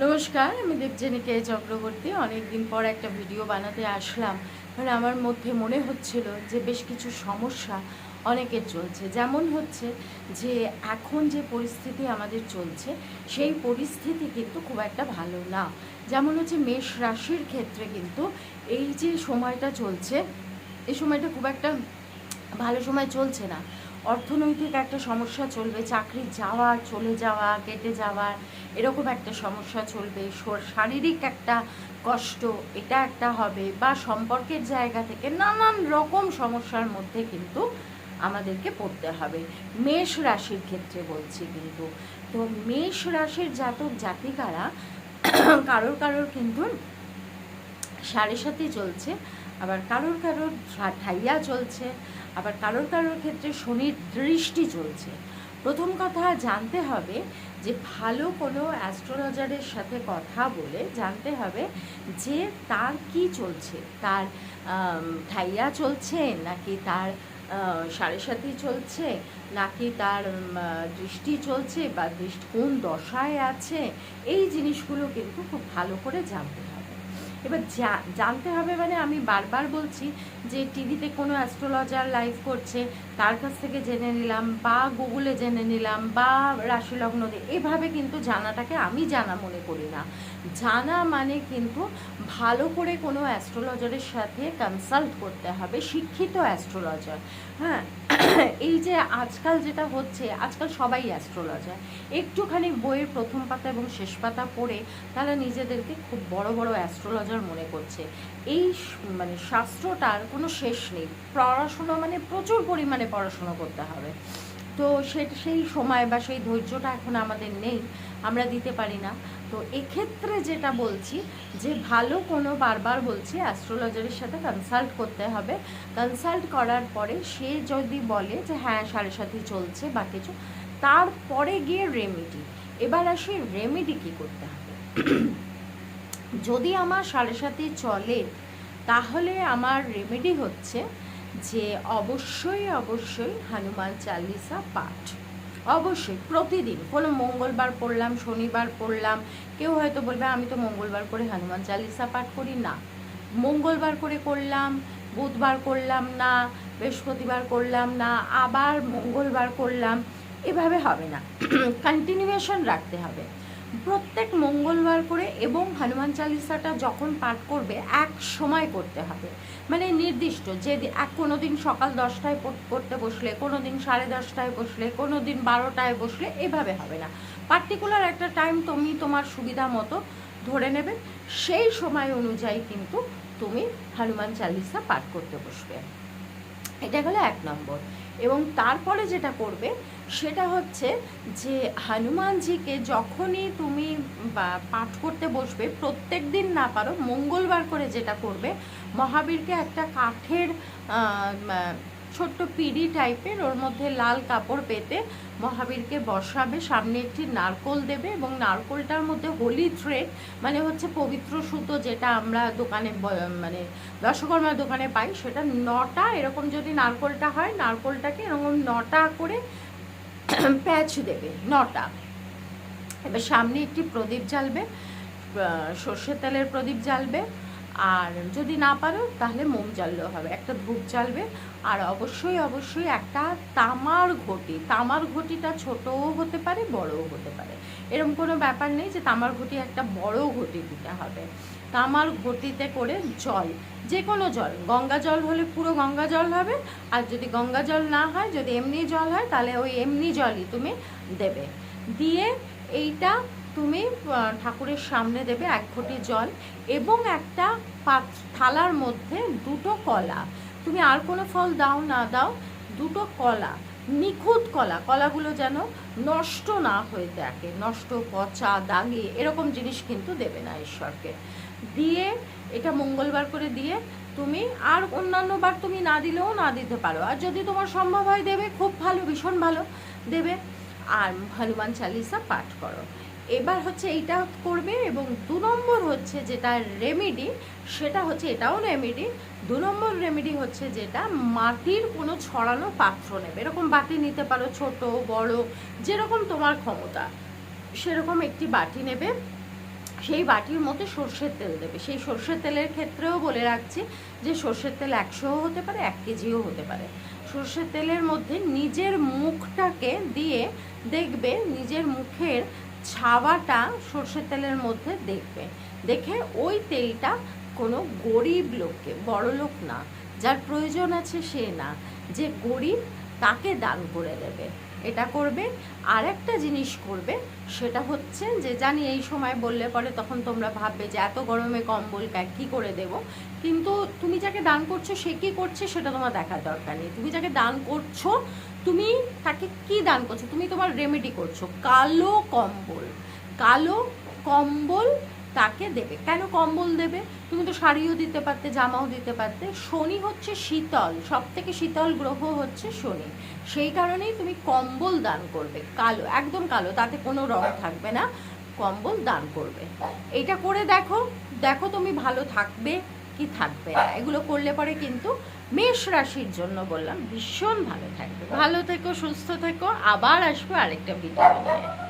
নমস্কার, আমি দেবজানিকে চক্রবর্তী। অনেকদিন পর একটা ভিডিও বানাতে আসলাম। মানে আমার মধ্যে মনে হচ্ছিল যে বেশ কিছু সমস্যা অনেকের চলছে। যেমন হচ্ছে যে এখন যে পরিস্থিতি আমাদের চলছে, সেই পরিস্থিতি কিন্তু খুব একটা ভালো না। যেমন হচ্ছে মেষ রাশির ক্ষেত্রে কিন্তু এই যে সময়টা চলছে, এই সময়টা খুব একটা ভালো সময় চলছে না। অর্থনৈতিক একটা সমস্যা চলবে, চাকরি যাওয়া, চলে যাওয়া, কেটে যাওয়া, এরকম একটা সমস্যা চলবে। শর- শারীরিক একটা কষ্ট, এটা একটা হবে বা সম্পর্কের জায়গা থেকে নানান রকম সমস্যার মধ্যে কিন্তু আমাদেরকে পড়তে হবে। মেষ রাশির ক্ষেত্রে বলছি কিন্তু। তো মেষ রাশির জাতক জাতিকারা কারোর কারোর কিন্তু সাড়ে সাথে চলছে। আবার কারোর কারোর ঠাইয়া চলছে আবার কারোর কারোর ক্ষেত্রে শনির দৃষ্টি চলছে প্রথম কথা জানতে হবে যে ভালো কোনো অ্যাস্ট্রোলজারের সাথে কথা বলে জানতে হবে যে তার কি চলছে, তার ঠাইয়া চলছে নাকি তার সাড়ে সাথে চলছে নাকি তার দৃষ্টি চলছে বা দৃষ্টি কোন দশায় আছে, এই জিনিসগুলো কিন্তু খুব ভালো করে জানতে হবে। এবার জানতে হবে মানে আমি বারবার বলছি যে টিভিতে কোনো অ্যাস্ট্রোলজার লাইভ করছে, তার কাছ থেকে জেনে নিলাম, বা গুগলে জেনে নিলাম, বা রাশি লগ্ন দিয়ে এভাবে কিন্তু জানাটাকে আমি জানা মনে করি না। জানা মানে কিন্তু ভালো করে কোনো অ্যাস্ট্রোলজারের সাথে কনসাল্ট করতে হবে, শিক্ষিত অ্যাস্ট্রোলজার হ্যাঁ এই যে আজকাল যেটা হচ্ছে, আজকাল সবাই অ্যাস্ট্রোলজার একটুখানি বইয়ের প্রথম পাতা এবং শেষ পাতা পড়ে তারা নিজেদেরকে খুব বড় বড় অ্যাস্ট্রোলজার মনে করছে। এই মানে শাস্ত্রটার কোনো শেষ নেই। পড়াশুনো মানে প্রচুর পরিমাণে পড়াশুনো করতে হবে। তো সে, সেই সময় বা সেই ধৈর্যটা এখন আমাদের নেই, আমরা দিতে পারি না। তো এক্ষেত্রে যেটা বলছি, যে ভালো কোনো বারবার বলছি অ্যাস্ট্রোলজারের সাথে কনসাল্ট করতে হবে। কনসাল্ট করার পরে সে যদি বলে যে হ্যাঁ সাড়ে সাথে চলছে বা কিছু, তারপরে গিয়ে রেমেডি এবার আসি রেমেডি কী করতে হবে। যদি আমার সাড়ে সাথে চলে, তাহলে আমার রেমেডি হচ্ছে যে অবশ্যই অবশ্যই হনুমান চালিসা পাঠ। অবশ্যই, প্রতিদিন। কোনো মঙ্গলবার পড়লাম, শনিবার পড়লাম, কেউ হয়তো বলবে, আমি তো মঙ্গলবার করে হনুমান চালিসা পাঠ করি না। মঙ্গলবার করে করলাম, বুধবার করলাম না, বৃহস্পতিবার করলাম না, আবার মঙ্গলবার করলাম, এভাবে হবে না। কন্টিনিউয়েশন রাখতে হবে। প্রত্যেক মঙ্গলবার করে এবং হনুমান চালিসাটা যখন পাঠ করবে, এক সময় করতে হবে। মানে নির্দিষ্ট যে এক কোনো দিন সকাল দশটায় করতে বসলে, কোনো দিন সাড়ে দশটায় বসলে, কোনো দিন বারোটায় বসলে এভাবে হবে না। পার্টিকুলার একটা টাইম তুমি তোমার সুবিধা মতো ধরে নেবে। সেই সময় অনুযায়ী কিন্তু তুমি হনুমান চালিসা পাঠ করতে বসবে। এটা গেলো এক নম্বর। এবং তারপরে যেটা করবে, সেটা হচ্ছে যে হনুমানজিকে যখনই তুমি পাঠ করতে বসবে, প্রত্যেক দিন না পারো, মঙ্গলবার করে যেটা করবে, মহাবীরকে একটা কাঠের ছোট্ট পিড়ি টাইপের, ওর মধ্যে লাল কাপড় পেতে মহাবীরকে বসাবে, সামনে একটি নারকোল দেবে এবং নারকোলটার মধ্যে হোলি থ্রেড মানে হচ্ছে পবিত্র সুতো যেটা আমরা দোকানে মানে দশকর্মার দোকানে পাই, সেটা নটা এরকম যদি নারকোলটা হয়, নারকোলটাকে এরকম নটা করে প্যাচ দেবে, নটা। এবার সামনে একটি প্রদীপ জ্বালবে সর্ষের তেলের প্রদীপ জ্বালবে আর যদি না পারো, তাহলে মোম জ্বাললেও হবে। একটা ধূপ জ্বালবে, আর অবশ্যই অবশ্যই একটা তামার ঘটি। তামার ঘটিটা ছোটও হতে পারে, বড়ও হতে পারে। এরকম কোনো ব্যাপার নেই যে তামার ঘটি একটা বড় ঘটি দিতে হবে। তামার ঘটিতে করে জল যে কোনো জল। গঙ্গা জল হলে পুরো গঙ্গা জল হবে, আর যদি গঙ্গা জল না হয়, যদি এমনি জল হয়, তাহলে ওই এমনি জলই তুমি দেবে। দিয়ে এইটা তুমি ঠাকুরের সামনে দেবে এক ঘটি জল এবং একটা পাত, থালার মধ্যে দুটো কলা। তুমি আর কোনো ফল দাও না, দাও দুটো কলা, নিখুঁত কলা। কলাগুলো যেন নষ্ট না হয়ে থাকে, নষ্ট, পচা, দাগে, এরকম জিনিস কিন্তু দেবে না ঈশ্বরকে। দিয়ে এটা মঙ্গলবার করে দিয়ে তুমি আর অন্যান্য বার তুমি না দিলেও না দিতে পারো। আর যদি তোমার সম্ভব হয় দেবে, খুব ভালো, ভীষণ ভালো দেবে। আর হনুমান চালিসা পাঠ করো। এবার হচ্ছে এইটা করবে এবং দু নম্বর হচ্ছে যেটা রেমেডি সেটা হচ্ছে এটাও রেমেডি দু নম্বর রেমেডি হচ্ছে যেটা মাটির কোনো ছড়ানো পাত্র নেবে। এরকম বাটি নিতে পারো, ছোট, বড়, যেরকম তোমার ক্ষমতা, সেরকম একটি বাটি নেবে। সেই বাটির মধ্যে সর্ষের তেল দেবে। সেই সর্ষের তেলের ক্ষেত্রেও বলে রাখছি যে সর্ষের তেল একশোও হতে পারে, এক কেজিও হতে পারে। সর্ষের তেলের মধ্যে নিজের মুখটাকে দিয়ে দেখবে নিজের মুখের ছাওয়াটা সর্ষের তেলের মধ্যে দেখবে। দেখে ওই তেলটা কোনো গরিব লোককে, বড় লোক না, যার প্রয়োজন আছে সে না, যে গরিব তাকে দান করে দেবে। এটা করবে। আর একটা জিনিস করবে, সেটা হচ্ছে যে জানি এই সময় বললে পরে তখন তোমরা ভাববে যে এত গরমে কম্বল প্যাক কী করে দেব? কিন্তু তুমি যাকে দান করছ, সে কী করছে সেটা তোমার দেখার দরকার নেই। তুমি যাকে দান করছ, তুমি তাকে কি দান করছ? তুমি তোমার রেমেডি করছ। কালো কম্বল। কালো কম্বল তাকে দেবে। কেন কম্বল দেবে? তুমি তো শাড়িও দিতে পারতে, জামাও দিতে পারতে। শনি হচ্ছে শীতল সব থেকে শীতল গ্রহ হচ্ছে শনি। সেই কারণেই তুমি কম্বল দান করবে। কালো, একদম কালো, তাতে কোনো রং থাকবে না। কম্বল দান করবে। এটা করে দেখো। দেখো তুমি ভালো থাকবে কি থাকবে না। এগুলো করলে পরে কিন্তু মেষ রাশির জন্য বললাম ভীষণ ভালো থাকবে। ভালো থেকো, সুস্থ থেকো। আবার আসব আরেকটা ভিডিও নিয়ে।